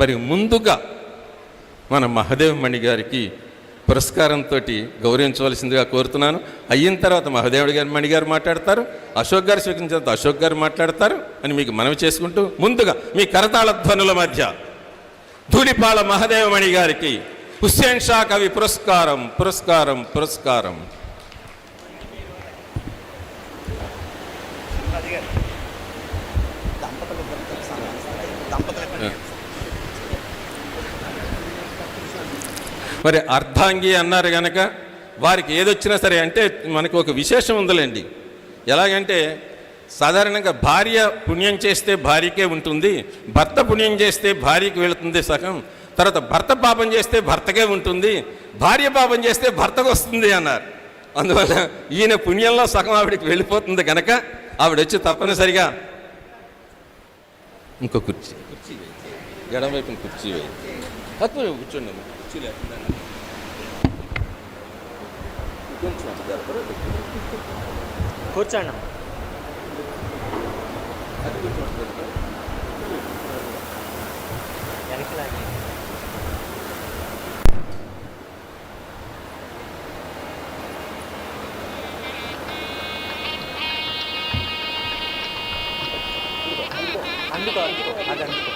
మరి ముందుగా మన మహదేవ్ మణి గారికి పురస్కారంతో గౌరవించవలసిందిగా కోరుతున్నాను. అయిన తర్వాత మహదేవుడి గారి మణి గారు మాట్లాడతారు. అశోక్ గారు స్వీకరించిన తర్వాత అశోక్ గారు మాట్లాడతారు అని మీకు మనవి చేసుకుంటూ ముందుగా మీ కరతాళ ధ్వనుల మధ్య ధూళిపాళ మహదేవమణి గారికి హుస్సేన్ షా కవి పురస్కారం పురస్కారం పురస్కారం. మరి అర్ధాంగి అన్నారు కనుక వారికి ఏదొచ్చినా సరే అంటే మనకు ఒక విశేషం ఉందిలేండి. ఎలాగంటే సాధారణంగా భార్య పుణ్యం చేస్తే భార్యకే ఉంటుంది భర్త పుణ్యం చేస్తే భార్యకి వెళుతుంది సగం తర్వాత భర్త పాపం చేస్తే భర్తకే ఉంటుంది భార్య పాపం చేస్తే భర్తకు వస్తుంది అన్నారు. అందువల్ల ఈయన పుణ్యంలో సగం ఆవిడకి వెళ్ళిపోతుంది కనుక ఆవిడ వచ్చి తప్పనిసరిగా ఇంకో కుర్చీ కుర్చీ వేయి. వైపున కుర్చీ వేయి. కూర్చోండి అమ్మా. కుర్చీ లేకుండా కొంచెం అటు జరపరు. కూర్చోండి అది కొంచెం అటు జరపరు. వెనక్కి లాగి అందుకో అందుకో అది అందుకో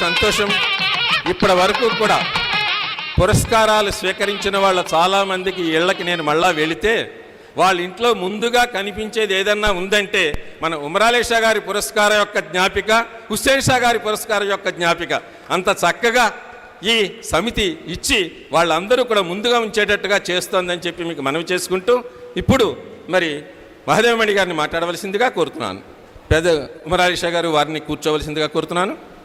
సంతోషం. ఇప్పటి వరకు కూడా పురస్కారాలు స్వీకరించిన వాళ్ళ చాలామందికి ఇళ్ళకి నేను మళ్ళా వెళితే వాళ్ళ ఇంట్లో ముందుగా కనిపించేది ఏదన్నా ఉందంటే మన ఉమరాలేషా గారి పురస్కారం యొక్క జ్ఞాపిక హుస్సేన్ షా గారి పురస్కారం యొక్క జ్ఞాపిక. అంత చక్కగా ఈ సమితి ఇచ్చి వాళ్ళందరూ కూడా ముందుగా ఉంచేటట్టుగా చేస్తోందని చెప్పి మీకు మనవి చేసుకుంటూ ఇప్పుడు మరి మహాదేవమణి గారిని మాట్లాడవలసిందిగా కోరుతున్నాను. పెద్ద ఉమరాలేషా గారు వారిని కూర్చోవలసిందిగా కోరుతున్నాను.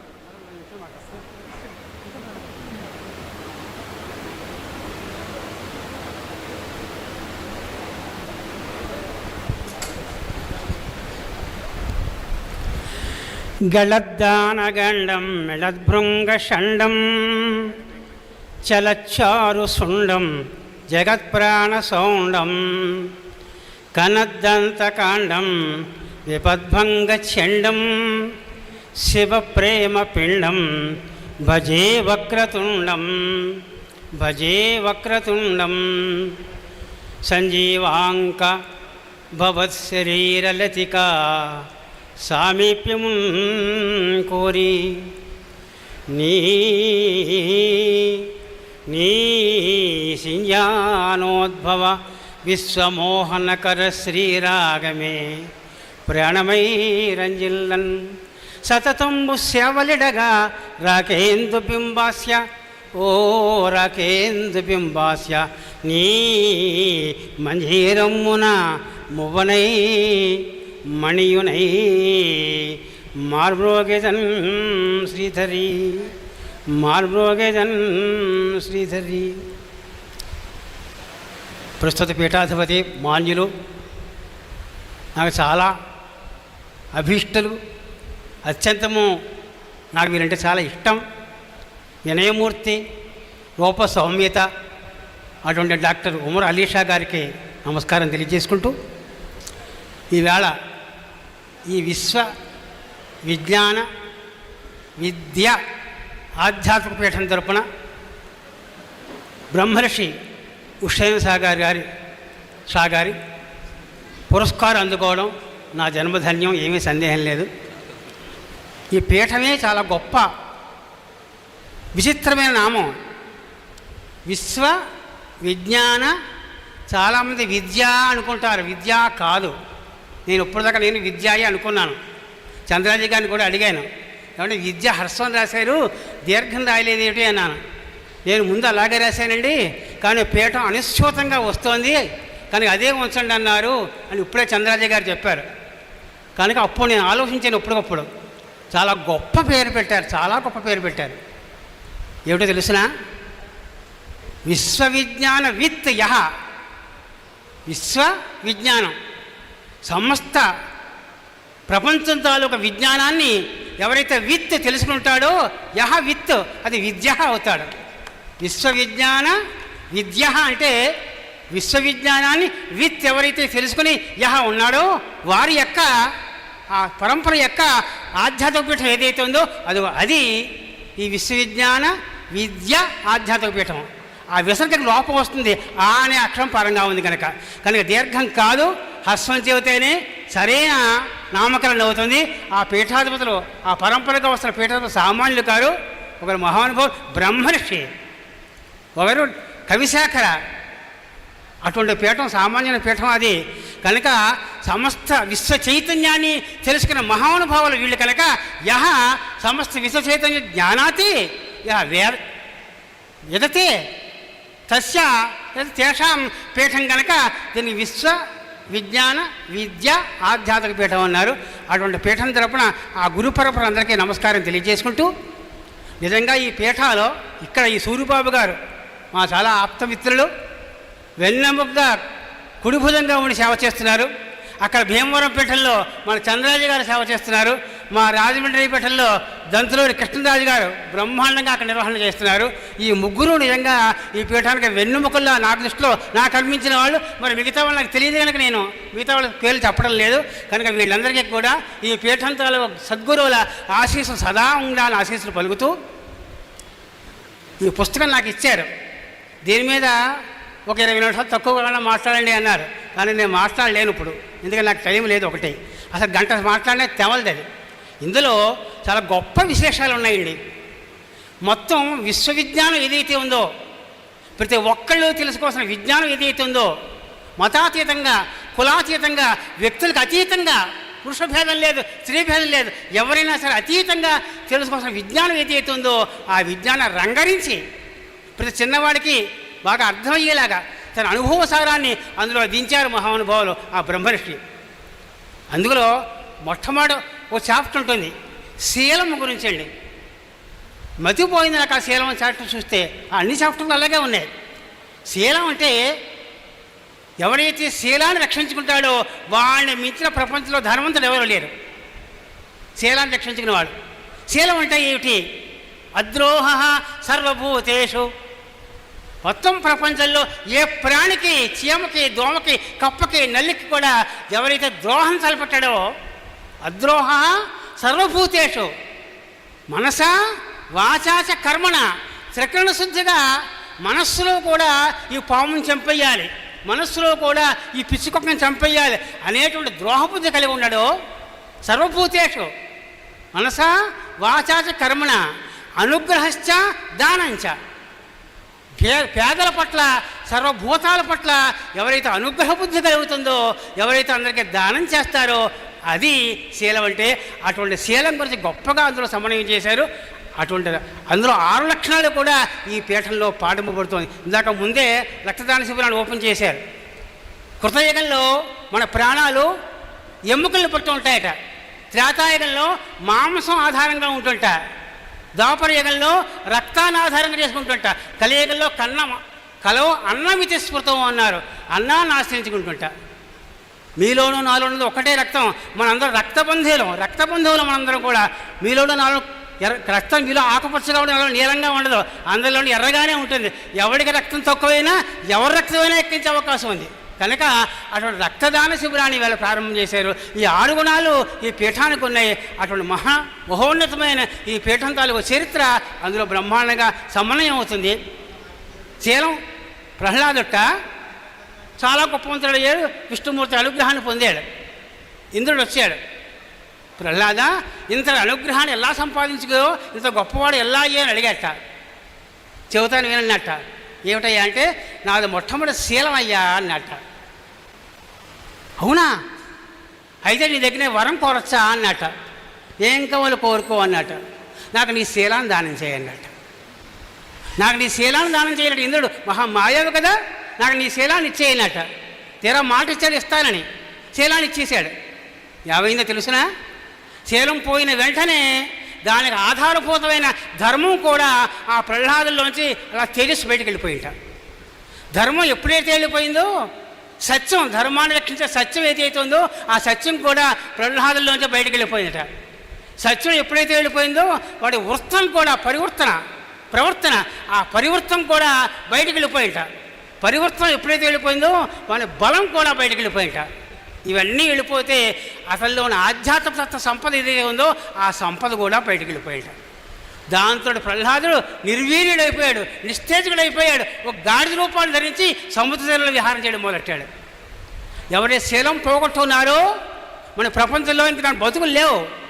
గళద్దానగండం మిళద్భృంగషండం చలచ్చారుసుండం జగత్ప్రాణసౌండం కనద్దంతకాండం విపద్భంగచండం శివప్రేమపిండం భజే వక్రతుండం భజే వక్రతుండం సంజీవాంక భవత్శరీరలతికా సామీప్యమున్ కోరి నీ నీ సింజానోద్భవ విశ్వమోహనకర శ్రీరాగమే ప్రాణమై రంజిల్లన్ సతతంబు సేవలిడగా రాకేందు బింబాస్య ఓ రాకేందు బింబాస్య నీ మంజీరమ్మున మువ్వనై మణియునై మార్బ్రోగెదన్ శ్రీధరి మార్బ్రోగెదన్ శ్రీధరి ప్రస్తుత పీఠాధిపతి మాన్యులు నాకు చాలా అభీష్టలు అత్యంతము నాకు వీరంటే చాలా ఇష్టం. వినయమూర్తి రూప సౌమ్యత అటువంటి డాక్టర్ ఉమర్ అలీషా గారికి నమస్కారం తెలియజేసుకుంటూ ఈవేళ ఈ విశ్వ విజ్ఞాన విద్య ఆధ్యాత్మిక పీఠం తరపున బ్రహ్మర్షి ఉషయన్ సాగారి గారి సాగారి పురస్కారం అందుకోవడం నా జన్మధన్యం ఏమీ సందేహం లేదు. ఈ పీఠమే చాలా గొప్ప విచిత్రమైన నామం. విశ్వ విజ్ఞాన చాలామంది విద్య అనుకుంటారు. విద్య కాదు. నేను ఇప్పటిదాకా నేను విద్యాయే అనుకున్నాను. చంద్రాజీ గారిని కూడా అడిగాను. ఏమంటే విద్య హర్షం రాశారు దీర్ఘం రాయలేదు ఏమిటి అన్నాను. నేను ముందు అలాగే రాశానండి కానీ పీఠం అనిశ్చితంగా వస్తోంది కానీ అదే ఉంచండి అన్నారు అని ఇప్పుడే చంద్రాజీ గారు చెప్పారు. కనుక అప్పుడు నేను ఆలోచించాను ఇప్పటికప్పుడు చాలా గొప్ప పేరు పెట్టారు చాలా గొప్ప పేరు పెట్టారు. ఏమిటో తెలుసునా? విశ్వవిజ్ఞాన విత్ యహ విశ్వ విజ్ఞానం సమస్త ప్రపంచం తాలూకా విజ్ఞానాన్ని ఎవరైతే విత్ తెలుసుకుంటాడో యహ విత్ అది విద్య అవుతాడు. విశ్వవిజ్ఞాన విద్య అంటే విశ్వవిజ్ఞానాన్ని విత్ ఎవరైతే తెలుసుకుని యహ ఉన్నాడో వారి యొక్క ఆ పరంపర యొక్క ఆధ్యాత్మిక పీఠం ఏదైతే ఉందో అది అది ఈ విశ్వవిజ్ఞాన విద్య ఆధ్యాత్మిక పీఠం. ఆ విసర్గకి లోపం వస్తుంది. ఆ అనే అక్షరం పరంగా ఉంది కనుక కనుక దీర్ఘం కాదు హస్వం చెబితేనే సరైన నామకరణం అవుతుంది. ఆ పీఠాధిపతులు ఆ పరంపరగా వస్తున్న పీఠాధిపతులు సామాన్యులు కారు. ఒకరు మహానుభావులు బ్రహ్మర్షి ఒకరు కవిశాఖర. అటువంటి పీఠం సామాన్యమైన పీఠం అది. కనుక సమస్త విశ్వ చైతన్యాన్ని తెలుసుకున్న మహానుభావులు వీళ్ళు కనుక యహ సమస్త విశ్వ చైతన్య జ్ఞానాతి యహ వేద ఎదతే తస్య తేషాం పీఠం కనుక దీన్ని విశ్వ విజ్ఞాన విద్య ఆధ్యాత్మిక పీఠం అన్నారు. అటువంటి పీఠం తరపున ఆ గురు పరంపరందరికీ నమస్కారం తెలియజేసుకుంటూ నిజంగా ఈ పీఠాలో ఇక్కడ ఈ సూర్యబాబు గారు మా చాలా ఆప్తమిత్రులు వెన్నెముగ్గా కుడిభుజంగా ఉండి సేవ చేస్తున్నారు. అక్కడ భీమవరం పీఠంలో మన చంద్రరాజు గారు సేవ చేస్తున్నారు. మా రాజమండ్రి పీఠంలో దంతులూరి కృష్ణరాజు గారు బ్రహ్మాండంగా అక్కడ నిర్వహణ చేస్తున్నారు. ఈ ముగ్గురు నిజంగా ఈ పీఠానికి వెన్నుముకల్లో నా దృష్టిలో నాకు అనిపించిన వాళ్ళు. మరి మిగతా వాళ్ళు నాకు తెలియదు కనుక నేను మిగతా వాళ్ళకి పేర్లు చెప్పడం లేదు. కనుక వీళ్ళందరికీ కూడా ఈ పీఠంతో సద్గురువుల ఆశీస్సులు సదా ఉండాలని ఆశీస్సులు పలుకుతూ ఈ పుస్తకం నాకు ఇచ్చారు. దీని మీద ఒక ఇరవై నిమిషాలు తక్కువ కన్నా మాట్లాడండి అన్నారు. కానీ నేను మాట్లాడలేను ఇప్పుడు. ఎందుకంటే నాకు టైం లేదు ఒకటి. అసలు గంట మాట్లాడినా తెవలది అది. ఇందులో చాలా గొప్ప విశేషాలు ఉన్నాయండి. మొత్తం విశ్వవిజ్ఞానం ఏదైతే ఉందో ప్రతి ఒక్కళ్ళు తెలుసుకోవాల్సిన విజ్ఞానం ఏదైతే ఉందో మతాతీతంగా కులాతీతంగా వ్యక్తులకు అతీతంగా పురుష భేదం లేదు స్త్రీ భేదం లేదు ఎవరైనా సరే అతీతంగా తెలుసుకోవాల్సిన విజ్ఞానం ఏదైతే ఉందో ఆ విజ్ఞానం రంగరించి ప్రతి చిన్నవాడికి బాగా అర్థమయ్యేలాగా తన అనుభవ సారాన్ని అందులో దించారు మహానుభావులు ఆ బ్రహ్మర్షి. అందులో మొట్టమొదటి ఓ చాప్టర్ ఉంటుంది శీలం గురించి అండి. మతిపోయింది నాకు ఆ శీలం చాప్టర్ చూస్తే ఆ అన్ని చాప్టర్లు అలాగే ఉన్నాయి. శీలం అంటే ఎవరైతే శీలాన్ని రక్షించుకుంటాడో వాడిని మించిన ప్రపంచంలో ధనవంతుడు ఎవరు లేరు. శీలాన్ని రక్షించుకునేవాడు. శీలం అంటే ఏమిటి? అద్రోహ సర్వభూతేషు. మొత్తం ప్రపంచంలో ఏ ప్రాణికి చీమకి దోమకి కప్పకి నల్లికి కూడా ఎవరైతే ద్రోహం తలపెట్టాడో అద్రోహ సర్వభూతేషు. మనస వాచాచ కర్మణ. త్రికరణ శుద్ధిగా మనస్సులో కూడా ఈ పాముని చంపేయాలి. మనస్సులో కూడా ఈ పిచ్చుకొక్కని చంపేయాలి అనేటువంటి ద్రోహబుద్ధి కలిగి ఉన్నాడు సర్వభూతేషు. మనస వాచాచ కర్మణ. అనుగ్రహశ్చ దానంచ. పే పేదల పట్ల సర్వభూతాల పట్ల ఎవరైతే అనుగ్రహ బుద్ధి కలుగుతుందో ఎవరైతే అందరికీ దానం చేస్తారో అది శీలం అంటే అటువంటి శీలం గురించి గొప్పగా అందులో సమన్వయం చేశారు. అటువంటి అందులో ఆరు లక్షణాలు కూడా ఈ పీఠంలో పాటింపబడుతుంది. ఇందాక ముందే రక్తదాన శిబిరాన్ని ఓపెన్ చేశారు. కృతయుగంలో మన ప్రాణాలు ఎముకలు పట్టు ఉంటాయట త్రేతాయుగంలో మాంసం ఆధారంగా ఉంటుంట. ద్వాపరయుగంలో రక్తాన్ని ఆధారంగా చేసుకుంటుంట. కలియుగంలో కన్న కలవు అన్నమితి స్మృతం అన్నారు. అన్నాన్ని ఆశ్రయించుకుంటుంట మీలోను నాలోను ఒకటే రక్తం. మనందరం రక్తబంధువులం రక్తబంధువులం మనందరం కూడా. మీలోను నాలో ఎర్ర రక్తం మీలో ఆకుపచ్చగా ఉండదు నీలంగా ఉండదు. అందరిలో ఎర్రగానే ఉంటుంది. ఎవరికి రక్తం తక్కువైనా ఎవరి రక్తమైనా ఎక్కించే అవకాశం ఉంది. కనుక అటువంటి రక్తదాన శిబిరాన్ని వీళ్ళు ప్రారంభం చేశారు. ఈ ఆరు గుణాలు ఈ పీఠానికి ఉన్నాయి. అటువంటి మహా మహోన్నతమైన ఈ పీఠం తాలూకు చరిత్ర అందులో బ్రహ్మాండంగా సమన్వయం అవుతుంది. శీలం ప్రహ్లాదుట్ట చాలా గొప్పవంతుడు అయ్యాడు విష్ణుమూర్తి అనుగ్రహాన్ని పొందాడు. ఇంద్రుడు వచ్చాడు. ప్రహ్లాద ఇంత అనుగ్రహాన్ని ఎలా సంపాదించుకో ఇంత గొప్పవాడు ఎలా అయ్యా అని అడిగాట చెబుతాను వినన్నట్ట ఏమిటయ్యా అంటే నాది మొట్టమొదటి శీలం అయ్యా అన్నట్ట. అవునా? అయితే నీ దగ్గర వరం కోరచ్చా అన్నట. ఏం కావాలి కోరుకో అన్నట. నాకు నీ శీలాన్ని దానం చేయన్నట నాకు నీ శీలాన్ని దానం చేయనట్టు ఇంద్రుడు మహా మాయావు కదా. నాకు నీ శీలాన్ని ఇచ్చేయనట. తీరా మాట ఇచ్చాడు ఇస్తానని శీలాన్ని ఇచ్చేశాడు. ఏమైందో తెలుసునా? శీలం పోయిన వెంటనే దానికి ఆధారభూతమైన ధర్మం కూడా ఆ ప్రహ్లాదుల్లోంచి అలా తేజస్సు బయటికి వెళ్ళిపోయింట. ధర్మం ఎప్పుడైతే వెళ్ళిపోయిందో సత్యం ధర్మాన్ని రక్షించే సత్యం ఏదైతే ఉందో ఆ సత్యం కూడా ప్రహ్లాదుల్లోంచి బయటకు వెళ్ళిపోయిందట. సత్యం ఎప్పుడైతే వెళ్ళిపోయిందో వాడి వృత్తం కూడా పరివర్తన ప్రవర్తన ఆ పరివర్తనం కూడా బయటికి వెళ్ళిపోయింట పరివర్తన ఎప్పుడైతే వెళ్ళిపోయిందో వాడి బలం కూడా బయటికి వెళ్ళిపోయింట ఇవన్నీ వెళ్ళిపోతే అసలు ఉన్న ఆధ్యాత్మిక సంపద ఏదైతే ఉందో ఆ సంపద కూడా బయటికి వెళ్ళిపోయింట దాంతో ప్రహ్లాదుడు నిర్వీర్యుడైపోయాడు నిస్తేజకుడైపోయాడు ఒక గాడిద రూపాన్ని ధరించి సముద్ర తీరంలో విహారం చేయడం మొదలెట్టాడు. ఎవరైతే శీలం పోగొట్టుకున్నారో మన ప్రపంచంలో ఇంక దాని బతుకులు లేవు.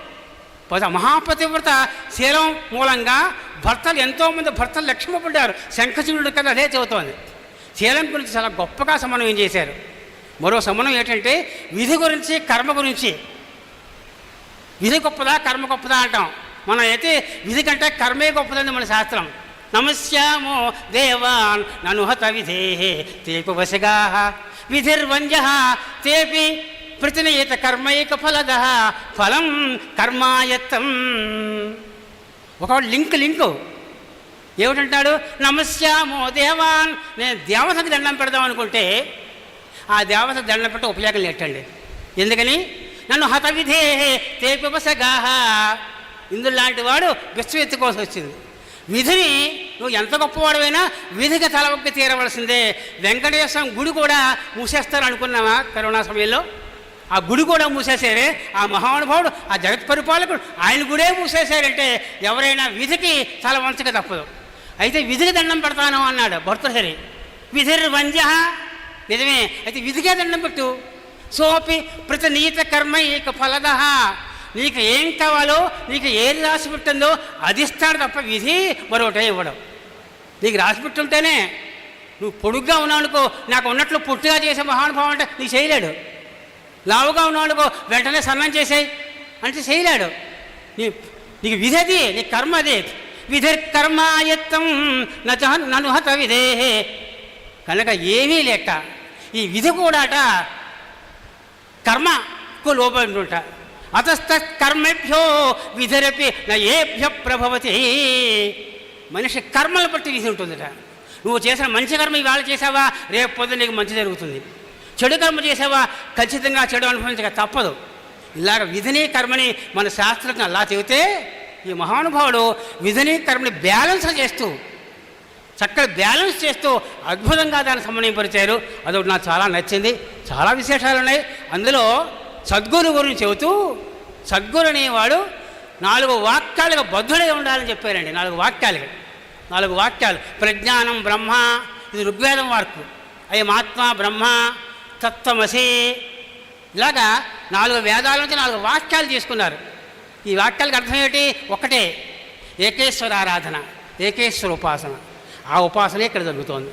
మహాపతివ్రత శీలం మూలంగా భర్తలు ఎంతోమంది భర్తలు లక్ష్మపడ్డారు. శంఖచూడు కదా అదే చెబుతోంది. శీలం గురించి చాలా గొప్పగా సమన్వయం చేశారు. మరో సమన్వయం ఏంటంటే విధి గురించి కర్మ గురించి. విధి గొప్పదా కర్మ గొప్పదా అంటాం. మనం అయితే విధి కంటే కర్మే గొప్పదండి మన శాస్త్రం. నమస్యామో దేవాన్ ననుహత విధే తేపు వశగా విధిర్వంజ తేపి ప్రతినయత కర్మైక ఫలద ఫలం కర్మాయత్తం. ఒక లింక్ లింకు. ఏమిటంటాడు? నమస్యామో దేవాన్. నేను దేవతకు దండం పెడదాం అనుకుంటే ఆ దేవత దండం పెట్టి ఉపయోగం లేటండి. ఎందుకని? నన్ను హత విధే తేపిపసగాహ ఇందులో లాంటి వాడు విశ్వ ఎత్తుకోవాల్సి వచ్చింది. విధిని నువ్వు ఎంత గొప్పవాడమైనా విధికి తలవక్కి తీరవలసిందే. వెంకటేశ్వరం గుడి కూడా మూసేస్తారు అనుకున్నావా కరోనా సమయంలో? ఆ గుడి కూడా మూసేశారే ఆ మహానుభావుడు ఆ జగత్ పరిపాలకుడు ఆయన గుడే మూసేశారంటే ఎవరైనా విధికి తల వంచక తప్పదు. అయితే విధికి దండం పెడతాను అన్నాడు భర్తహరి. విధిర్ వంజ. నిజమే అయితే విధికే దండం పెట్టు. సోపి ప్రతి నీత కర్మ ఏక ఫలదహ నీకు ఏం కావాలో నీకు ఏం రాసి పెట్టిందో అది ఇస్తాడు తప్ప విధి మరొకటే ఇవ్వడం. నీకు రాసి పెట్టుంటేనే నువ్వు పొడుగ్గా ఉన్నావు అనుకో నాకు ఉన్నట్లు పుట్టుగా చేసే మహానుభావం అంటే నీకు చేయలేడు. లావుగా ఉన్నాడుకో వెంటనే సన్నం చేసేయి అంటే చేయలేడు. నీ నీకు విధి అది నీ కర్మ అది. విధర్కర్మాయత్తం నచ నన్ను హత కనుక ఏమీ లేక ఈ విధి కూడాట కర్మకు లోపడి ఉంట అతస్థ కర్మభ్యో విధిరపి నా ఏభ్య ప్రభవతి మనిషి కర్మలు బట్టి విధి ఉంటుందిట. నువ్వు చేసిన మంచి కర్మ ఇవాళ చేసావా? రేపు పొద్దున నీకు మంచి జరుగుతుంది. చెడు కర్మ చేసావా? ఖచ్చితంగా చెడు అనుభవించక తప్పదు. ఇలాగ విధిని కర్మని మన శాస్త్రంగా అలా చెబితే ఈ మహానుభావుడు విధిని కర్మని బ్యాలెన్స్ చేస్తూ చక్కగా బ్యాలెన్స్ చేస్తూ అద్భుతంగా దాన్ని సమన్వయపరిచారు అదొకటి నాకు చాలా నచ్చింది. చాలా విశేషాలు ఉన్నాయి అందులో సద్గురు గురించి చెబుతూ సద్గురు అనేవాడు నాలుగు వాక్యాలుగా బద్ధుడై ఉండాలని చెప్పారండి. నాలుగు వాక్యాలుగా. నాలుగు వాక్యాలు. ప్రజ్ఞానం బ్రహ్మ ఇది ఋగ్వేదం వార్కు అయమాత్మ బ్రహ్మ తత్వమసి. ఇలాగా నాలుగు వేదాల నుంచి నాలుగు వాక్యాలు తీసుకున్నారు. ఈ వాక్యాలకు అర్థం ఏమిటి? ఒకటే ఏకేశ్వర ఆరాధన ఏకేశ్వర ఉపాసన. ఆ ఉపాసనే ఇక్కడ జరుగుతోంది.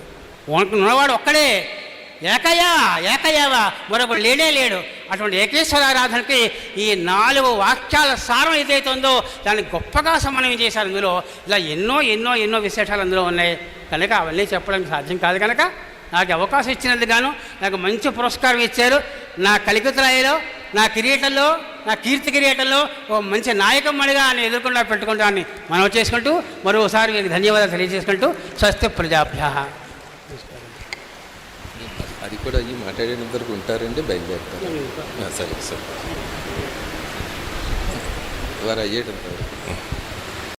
ఉన్నవాడు ఒక్కడే ఏకయా ఏకయావా మరొకడు లేడే లేడు. అటువంటి ఏకేశ్వర ఆరాధనకి ఈ నాలుగు వాక్యాల సారం ఏదైతే ఉందో దాన్ని గొప్పగా సమన్వయం చేశారు అందులో ఇలా ఎన్నో ఎన్నో ఎన్నో విశేషాలు అందులో ఉన్నాయి. కనుక అవన్నీ చెప్పడానికి సాధ్యం కాదు కనుక నాకు అవకాశం ఇచ్చినందుకు గాను నాకు మంచి పురస్కారం ఇచ్చారు. నా కలికితురాయిలో నా కిరీటంలో నా కీర్తి కిరీటంలో ఓ మంచి నాయకమ్మడిగా ఆయన ఎదుర్కొండా పెట్టుకుంటాన్ని మనం చేసుకుంటూ మరోసారి మీకు ధన్యవాదాలు తెలియజేసుకుంటూ స్వస్తి ప్రజాభ్య. అది కూడా ఈ మాట్లాడేంత వరకు ఉంటారండి బయలుదేరుతారు. సరే సరే వారు అయ్యేటంత వరకు.